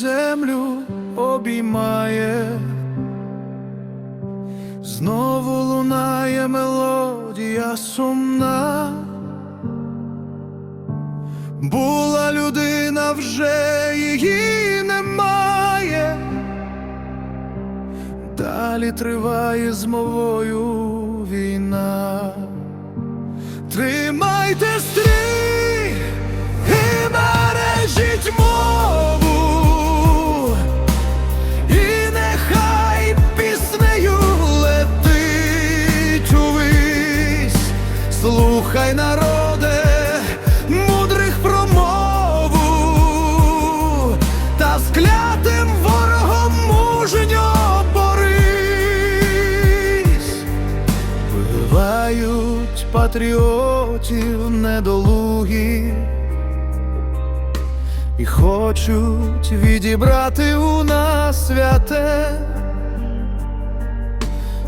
землю обіймає, знову лунає мелодія сумна. Була людина, вже її немає. Далі триває з мовою війна. Тримайте стрій патріотів недолугі. І хочуть відібрати у нас святе,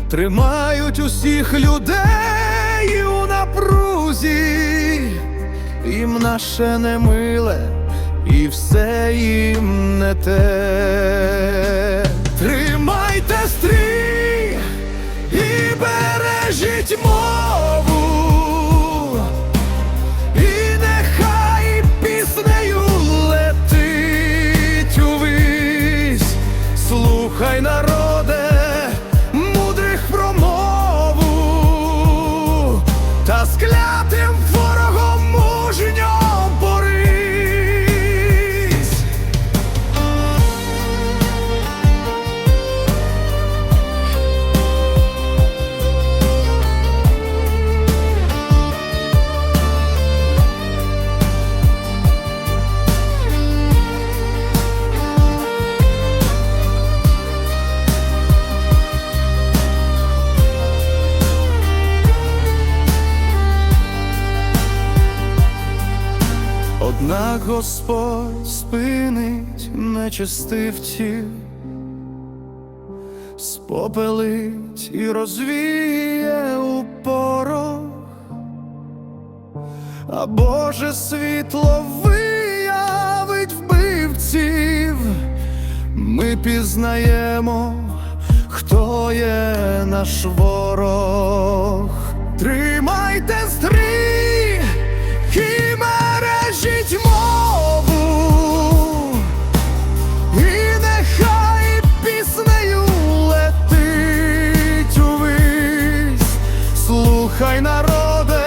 тримають усіх людей у напрузі, їм наше немиле, і все їм не те. Тримайте стрій і бережіть мову, Слухай, народе, Однак Господь спинить нечестивців, спопелить і розвіє у порох, а Боже світло виявить вбивців. Ми пізнаємо, хто є наш ворог. Тримайте стрій хай народе.